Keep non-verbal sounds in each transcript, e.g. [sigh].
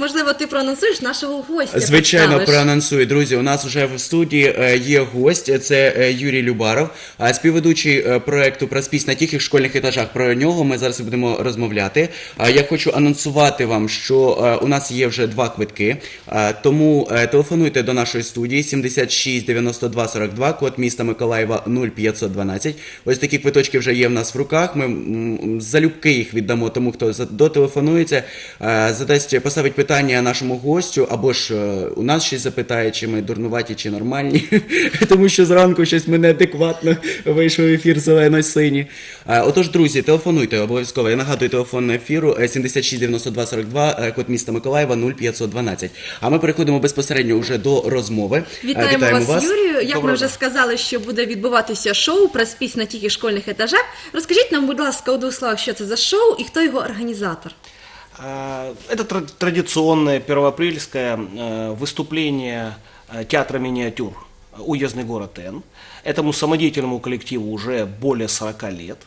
можливо, ти проанонсуєш нашого гостя. Звичайно, представиш. проанонсую. Друзі, у нас вже в студії е, є гость, це е, Юрій Любаров, співведучий е, проекту «Проспись на тихих школьних етажах. Про нього ми зараз будемо розмовляти. Я хочу анонсувати вам, що у нас є вже два квитки, тому телефонуйте до нашої студії 76 92 42, код міста Миколаєва 0512. Ось такі квиточки вже є в нас в руках. Ми залюбки їх віддамо тому, хто дотелефонується, задасть поставить питання нашому гостю, або ж е, у нас щось запитає, чи ми дурнуваті, чи нормальні, [laughs] тому що зранку щось ми неадекватно вийшов в ефір зелено-сині. Е, Отож, друзі, телефонуйте обов'язково. Я нагадую телефон ефіру е, 76 92 42, е, код міста Миколаєва 0512. А ми переходимо безпосередньо вже до розмови. Е, Вітаємо, вас, Юрію. Як ми вже сказали, що буде відбуватися шоу «Проспись на тільки школьних етажах. Розкажіть нам, будь ласка, у двох словах, що це за шоу і хто його організатор. А, Это тра- традиционное первоапрельское э, выступление э, театра миниатюр «Уездный город Н». Этому самодеятельному коллективу уже более 40 лет.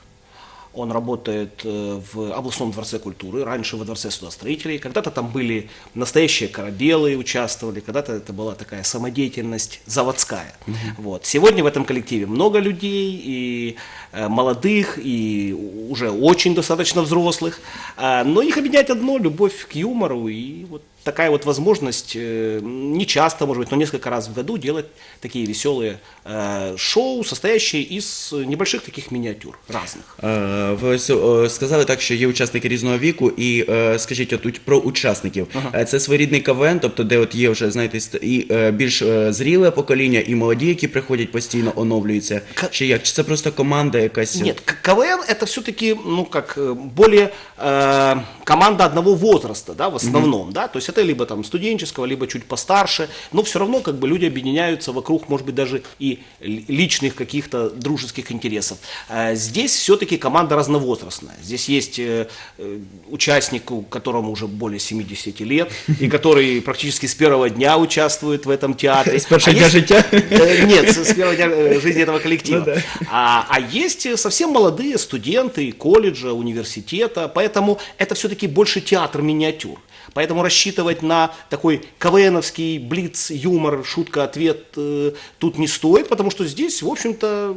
Он работает э, в областном дворце культуры, раньше во дворце судостроителей. Когда-то там были настоящие корабелы, участвовали, когда-то это была такая самодеятельность заводская. Вот. Сегодня в этом коллективе много людей, и э, молодых, и у- уже очень достаточно взрослых. А, но их объединяет одно – любовь к юмору. И вот такая вот возможность, э, не часто, может быть, но несколько раз в году делать такие веселые э, шоу, состоящие из небольших таких миниатюр разных. Е, Ви ось, е, сказали так, що є учасники різного віку, і е, скажіть от, про учасників. Е, Це своєрідний КВН, тобто де от є вже знаєте ст- і е, більш е, зріле покоління, і молоді, які приходять постійно оновлюються. К- Чи як? Чи це просто команда якась? Нет, к- КВН это все-таки, ну, как э, более э, команда одного возраста, да, в основном, да, то есть это либо там студенческого, либо чуть постарше, но все равно как бы люди объединяются вокруг, может быть, даже и ли- личных каких-то дружеских интересов. Э, Здесь все-таки команда разновозрастная. Здесь есть э, э, участник, у которому уже более 70 лет, и который практически с первого дня участвует в этом театре. С первого А дня життя? Э, Нет, с первого дня жизни этого коллектива. Ну. А, а есть совсем молодые студенты колледжа, университета, поэтому это все-таки больше театр миниатюр. Поэтому рассчитывать на такой КВНовский блиц, юмор, шутка-ответ э, тут не стоит, потому что здесь, в общем-то,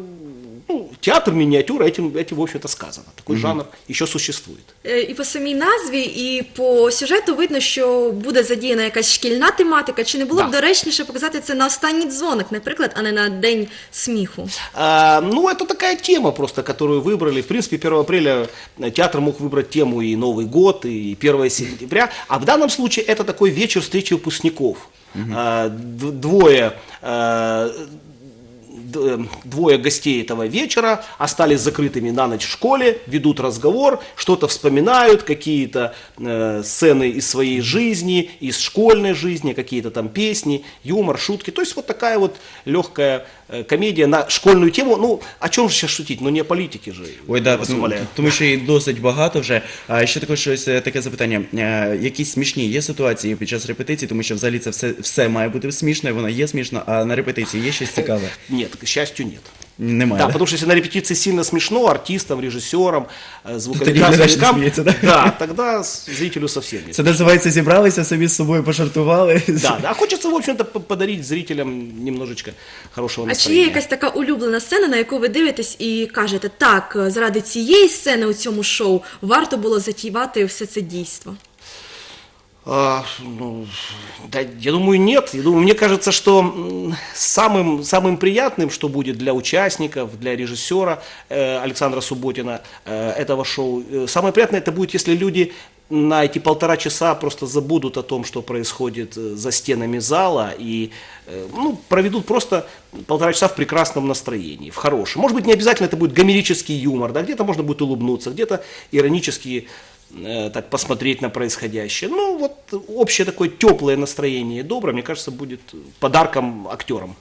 ну, театр миниатюр, этим, этим в общем-то, сказано. Такой жанр еще существует. Е, І по самій назві, і по сюжету видно, що буде задіяна якась шкільна тематика. Чи не було б Да. доречніше показати це на останній дзвоник, наприклад, а не на день сміху? А, ну, это такая тема просто, которую выбрали. В принципе, 1 апреля э, театр мог выбрать тему и Новый год, и 1 сентября. А в данном случае это такой вечер встречи выпускников. А, д- двое а, д- э, двое гостей этого вечера остались закрытыми на ночь в школе, ведут разговор, что-то вспоминают, какие-то э, сцены из своей жизни, из школьной жизни, какие-то там песни, юмор, шутки. То есть вот такая вот легкая э, комедия на школьну тему. Ну, о чому ж ще шутити? Ну, не о политике же. Ой, да, тому що її досить багато вже. А ще також ось е, таке запитання. Е, Якісь смішні є ситуації під час репетиції, тому що взагалі це все, все має бути смішно, і воно є смішна, а на репетиції є щось цікаве? Ні, к щастю, нет. Немає. Да, да? потому что если на репетиции сильно смешно, артистам, режиссерам, э, Тогда звукорежиссерам, не да? да, тогда зрителю совсем нет. Це називається зібралися, самі з собою пожартували. Да, да, хочется, в общем-то, подарить зрителям немножечко хорошего А чи є якась така улюблена сцена, на яку ви дивитесь і кажете, так, заради цієї сцени у цьому шоу варто було затівати все це дійство? А, ну, да, я думаю, нет. Я думаю, мне кажется, что самым, самым приятным, что будет для участников, для режиссера э, Александра Субботина э, этого шоу, э, самое приятное это будет, если люди на эти полтора часа просто забудут о том, что происходит за стенами зала и ну, проведут просто полтора часа в прекрасном настроении, в хорошем. Может быть, не обязательно это будет гомерический юмор, да, где-то можно будет улыбнуться, где-то иронически э, так посмотреть на происходящее. Ну, вот общее такое теплое настроение, доброе, мне кажется, будет подарком актерам.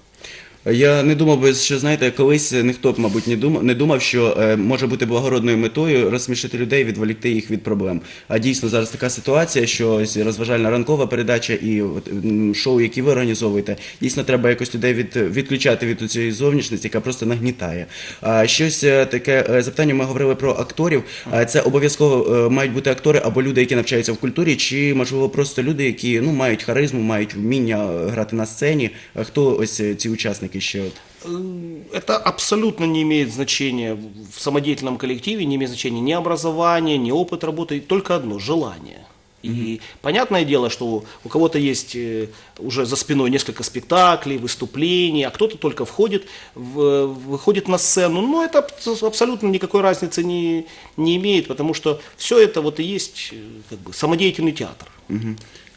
Я не думав би, що знаєте, колись ніхто б, мабуть, не думав, не думав, що е, може бути благородною метою розсмішити людей, відволікти їх від проблем. А дійсно зараз така ситуація, що розважальна ранкова передача і от, шоу, які ви організовуєте, дійсно треба якось людей від, відключати від цієї зовнішності, яка просто нагнітає. А щось е, таке е, запитання. Ми говорили про акторів. А це обов'язково е, мають бути актори або люди, які навчаються в культурі, чи можливо просто люди, які ну мають харизму, мають вміння грати на сцені. Хто ось е, ці учасники от? Э, Это абсолютно не имеет значения в самодеятельном коллективе, не имеет значения ни образование, ни опыт работы, только одно – желание. И понятное дело, что у кого-то есть э, уже за спиной несколько спектаклей, выступлений, а кто-то только входит, в- выходит на сцену. Но это аб- абсолютно никакой разницы не, не имеет, потому что все это вот и есть э, как бы, самодеятельный театр.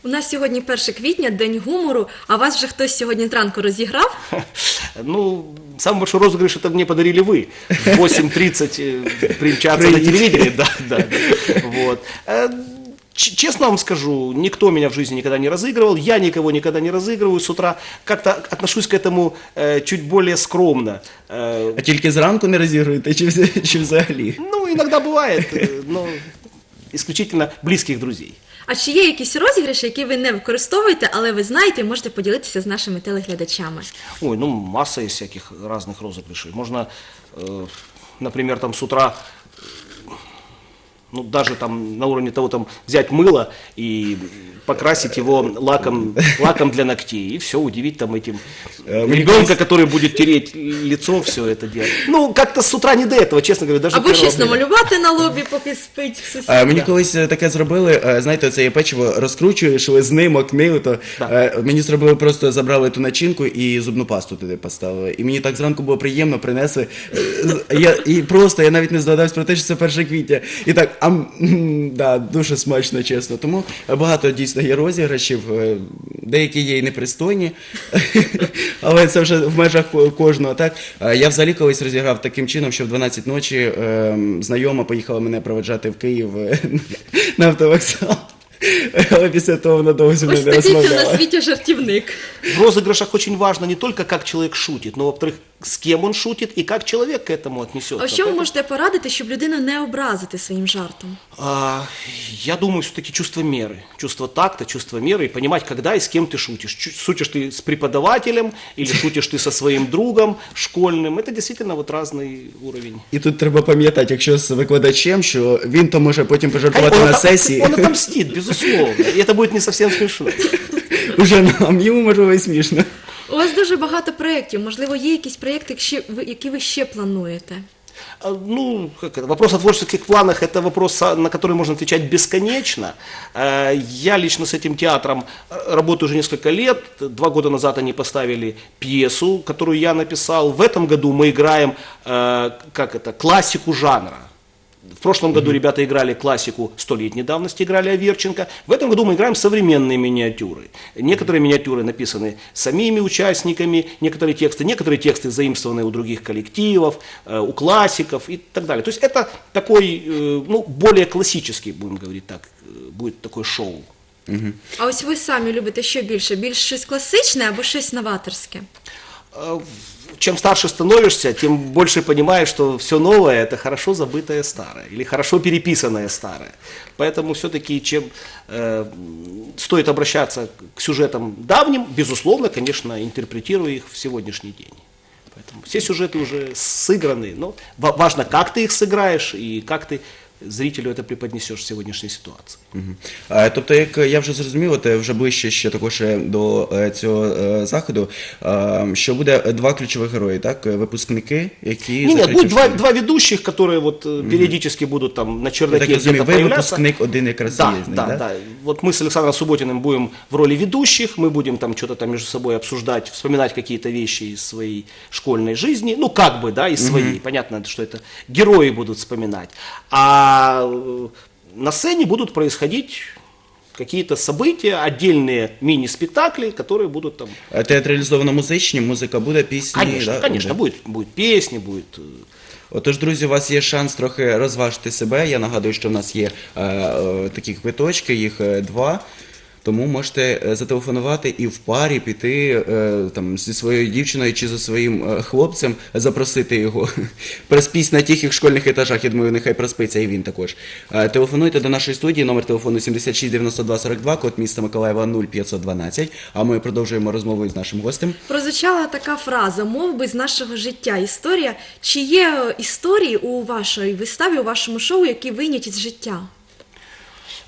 У нас сьогодні 1 квітня, день гумору, а вас вже хтось сьогодні зранку розіграв? [laughs] Ну, самый большой розыгрыш это мне подарили вы. В 8.30 э, примчаться на телевидении. Да, да, да. Вот. Э, ч- Честно вам скажу, никто меня в жизни никогда не разыгрывал, я никого никогда не разыгрываю. С утра как-то отношусь к этому э, чуть более скромно. Э, А тільки зранку не розігруєте, чи, вз- чи взагалі? ну, иногда бывает, э, но исключительно близких друзей. А чи є якісь розіграші, які ви не використовуєте, але ви знаєте і можете поділитися з нашими телеглядачами? Ой, ну масса есть всяких разных розыгрышей. Можно, э, например, там с утра, э, ну даже там на уровне того, там взять мыло и покрасить его лаком, лаком для ногтей и все удивить там этим Э, мне ребенка, кажется- который будет тереть лицо, все это делать. Ну как-то с утра не до этого, честно говоря, даже Або первого щось дня. намалювати на лобі, поки спить сусід. А, мені колись е, таке зробили, е, знаєте, це є печиво розкручуєш, лизни, макни, то Так. е, мені зробили просто забрали ту начинку і зубну пасту туди поставили. І мені так зранку було приємно, принесли. Е, з- Я, і просто я навіть не здогадався про те, що це 1 квітня. І так, а м, [laughs] да, дуже смачно, чесно. Тому е, багато дійсно є розіграшів, е, деякі є і непристойні, [laughs] але це вже в межах ко- кожного. Так Е, я взагалі колись розіграв таким чином, що в 12 ночі е, знайома поїхала мене проведжати в Київ е, [laughs] на автовокзал. Але після того вона довго зі мною Ось не такий ти на розмовляла. світі жартівник. В розыгрышах очень важно не только как человек шутит, но во-вторых, с кем он шутит и как человек к этому отнесется. А що ви Поэтому- можете порадити, щоб людину не образити своїм жартом? А, я думаю, все-таки чувство меры. Чувство такта, чувство меры и понимать, когда и с кем ты шутишь. Чу- Шутишь ты с преподавателем или шутишь ты со своим другом школьным. Это действительно вот разный уровень. І тут треба пам'ятати, якщо з викладачем, що він то може потім пожартувати Он на отом- сесії, Он отомстит, безусловно. И это будет не совсем смешно. [laughs] уже нам йому можливо і смішно. У вас дуже багато проєктів. Можливо, є якісь проєкти, якщо ви- які ви ще плануєте? А, Ну, как это, вопрос о творческих планах – это вопрос, а, на который можно отвечать бесконечно. Э, Я лично с этим театром э, работаю уже несколько лет. Два года назад они поставили пьесу, которую я написал. В этом году мы играем, э, как это, классику жанра. В прошлом году ребята играли классику столетней давности, играли Аверченко. В этом году мы играем современные миниатюры. Некоторые миниатюры написаны самими участниками, некоторые тексты, некоторые тексты заимствованы у других коллективов, э, у классиков и так далее. То есть это такой, э, ну, более классический, будем говорить так, э, будет такое шоу. А ось ви самі любите що більше? Більш щось класичне або щось новаторське? Э, Чем старше становишься, тем больше понимаешь, что все новое – это хорошо забытое старое или хорошо переписанное старое. Поэтому все-таки чем э, стоит обращаться к сюжетам давним, безусловно, конечно, интерпретируя их в сегодняшний день. Поэтому все сюжеты уже сыграны, но ва- важно, как ты их сыграешь и как ты зрителю это преподнесешь в сегодняшней ситуации. Мгм. А, Тобто, як я вже зрозумів, от, е, вже ближче ще також е, до е, цього е, заходу, е, що буде е, два ключових герої, так? Е, Випускники, які Не, нет, закриті будет в два, школі. два ведущих, которые вот э, периодически будут там на Я чердаке так розумію, где-то ви появляться. випускник один якраз Да, є з них, да, да? да. Вот мы с Александром Субботиным будем в роли ведущих, мы будем там что-то там между собой обсуждать, вспоминать какие-то вещи из своей школьной жизни, ну как бы, да, из своей. Понятно, что это герои будут вспоминать. А э, на сцене будут происходить какие-то события, отдельные мини-спектакли, которые будут там... Е, Театралізовано музичні, музика буде, пісні. Конечно, да, конечно, буде? будет, будет песни, будет... э, Отож, друзі, у вас є шанс трохи розважити себе. Я нагадую, що в нас є е, е, такі квиточки, їх е, два. Тому можете е, зателефонувати і в парі піти е, там зі своєю дівчиною чи зі своїм е, хлопцем, запросити його. [laughs] Проспісь на тихих школьних етажах. Я думаю, нехай проспиться і він також. Телефонуйте до нашої студії, номер телефону 76 92 42, код міста Миколаєва 0512. А ми продовжуємо розмову із нашим гостем. Прозвучала така фраза, мов би з нашого життя. Історія. Чи є історії у вашій виставі, у вашому шоу, які вийняті з життя?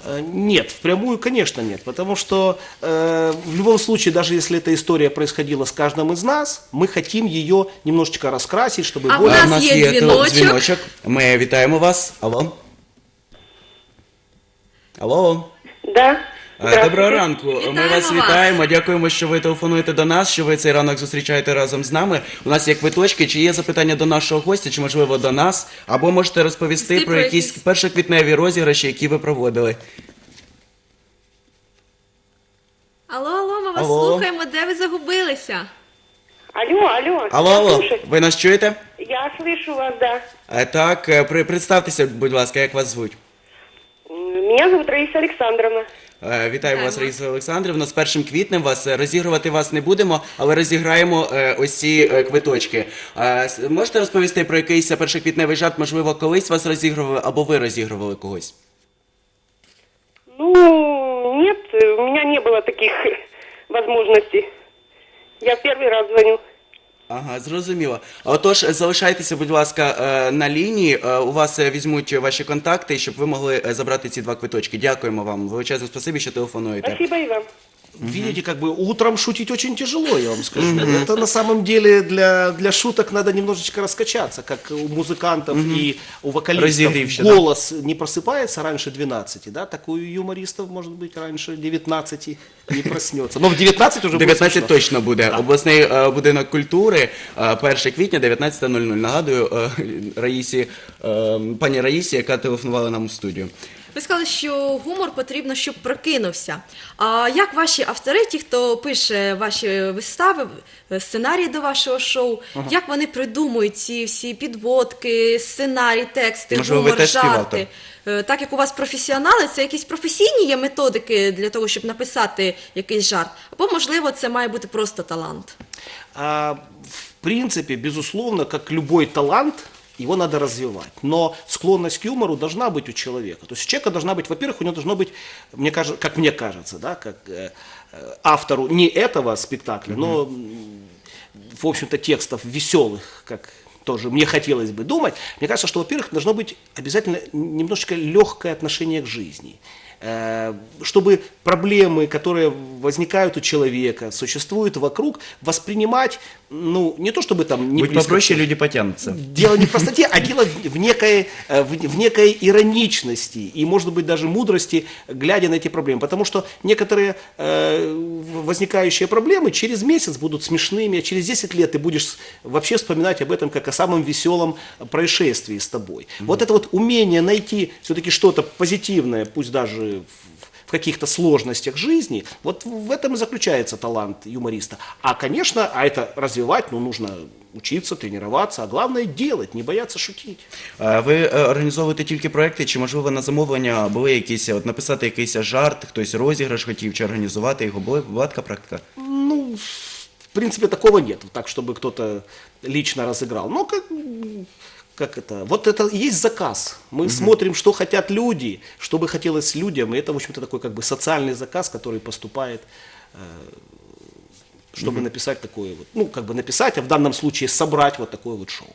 Э, Нет, впрямую, конечно, нет. Потому что э, в любом случае, даже если эта история происходила с каждым из нас, мы хотим ее немножечко раскрасить, чтобы А более... у нас є тел- дзвіночок. дзвіночок. Ми вітаємо вас. Алло. Алло. Да. Доброго ранку. Ми Вітаємо вас вас. вітаємо. Дякуємо, що ви телефонуєте до нас, що ви цей ранок зустрічаєте разом з нами. У нас є квиточки. Чи є запитання до нашого гостя, чи можливо до нас? Або можете розповісти про про якісь якісь- першоквітневі розіграші, які ви проводили. Алло, алло, ми вас Алло. слухаємо, де ви загубилися? Алло, алло. Алло, алло, ви нас чуєте? Я слышу вас, да. Е, Так, е, при- представтеся, будь ласка, як вас звуть? М, Меня зовут Раиса Александровна. Е, Вітаємо вас. Раїса Олександрівна. З першим квітнем вас е, розігрувати вас не будемо, але розіграємо е, ось ці квиточки. Можете розповісти про якийсь першоквітневий жарт? Можливо, колись вас розігрували або ви розігрували когось? Ну, нет, у меня не было таких [laughs] возможностей. Я в первый раз звоню. Ага, зрозуміло. Отож, залишайтеся, будь ласка, е, на лінії. Е, У вас е, візьмуть ваші контакти, щоб ви могли забрати ці два квиточки. Дякуємо вам. Величезне спасибі, що телефонуєте. Спасибо і вам Видите, как бы утром шутить очень тяжело, я вам скажу. Это на самом деле для, для шуток надо немножечко раскачаться, как у музыкантов и у вокалистов Разогревщина. голос не просыпается раньше 12, да, так у юмористов может быть раньше 19 не проснется. Но в 19 уже будет 19 смешно. точно буде. Обласний е, будинок культури, е, 1 квітня, 19.00. Нагадую е, Раїсі, е, пані Раїсі, яка телефонувала нам у студію. Ви сказали, що гумор потрібно, щоб прокинувся. А як ваші автори, ті, хто пише ваші вистави, сценарії до вашого шоу, як вони придумують ці всі підводки, сценарій, тексти, Можливо, ви гумор, теж жарти? Е, Так як у вас професіонали, це якісь професійні є методики для того, щоб написати якийсь жарт, або можливо, це має бути просто талант. А, в принципе, безусловно, как любой талант, его надо развивать. Но склонность к юмору должна быть у человека. То есть у человека должна быть, во-первых, у него должно быть, мне кажется, как мне кажется, да, как э, э, автору не этого спектакля, но, м, в общем-то, текстов веселых, как тоже мне хотелось бы думать, мне кажется, что, во-первых, должно быть обязательно немножечко легкое отношение к жизни. Э, Чтобы проблемы, которые возникают у человека, существуют вокруг, воспринимать, ну, не то чтобы там не Будь близко попроще, люди потягнутся. Дело не в простоте, а дело в некой, э, в в некой ироничности и, может быть, даже мудрости, глядя на эти проблемы. Потому что некоторые э, возникающие проблемы через месяц будут смешными, а через 10 лет ты будешь вообще вспоминать об этом как о самом веселом происшествии с тобой. Вот это вот умение найти все-таки что-то позитивное, пусть даже в в каких-то сложностях жизни, вот в этом и заключается талант юмориста. А, конечно, а это развивать, ну, нужно учиться, тренироваться, а главное делать, не бояться шутить. Е, Ви е, організовуєте тільки проекти, чи можливо на замовлення були якісь, от написати якийсь жарт, хтось розіграш хотів, чи організувати його? Була, була така практика? Ну, в принципе, такого нет, так, чтобы кто-то лично разыграл. Но как, как это? Вот это и есть заказ. Мы смотрим, что хотят люди, что бы хотелось людям, и это, в общем-то, такой как бы социальный заказ, который поступает э, чтобы написать такое вот, ну, как бы написать, а в данном случае собрать вот такое вот шоу.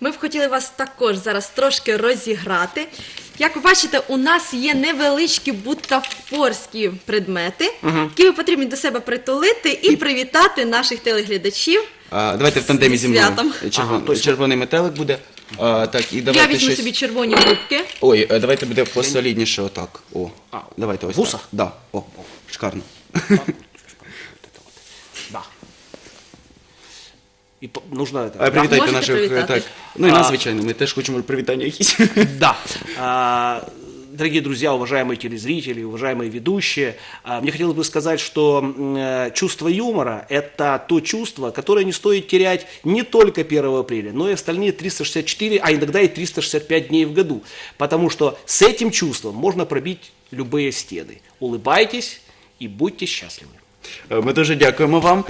Ми б хотіли вас також зараз трошки розіграти. Як ви бачите, у нас є невеличкі бутафорські предмети, які ви потрібні до себе притулити і привітати наших телеглядачів. А, давайте в тандемі зі мною. святом. Червон- Ага, точно. червоний метелик буде. А, так, і давайте Я візьму щось... собі червоні губки. Ой, е, давайте буде посолідніше отак. О, А, давайте ось вуса? так. Да. О, шикарно. [laughs] Да. И по- нужно это. А, привітайте Можете наших. е, привітати? Так. Ну і нас, А. звичайно, ми теж хочемо привітання якісь. Да. [laughs] А, Дорогие друзья, уважаемые телезрители, уважаемые ведущие, а, мне хотелось бы сказать, что э, чувство юмора – это то чувство, которое не стоит терять не только 1 апреля, но и остальные 364, а иногда и 365 дней в году. Потому что с этим чувством можно пробить любые стены. Улыбайтесь и будьте счастливы. Е, Ми дуже дякуємо вам.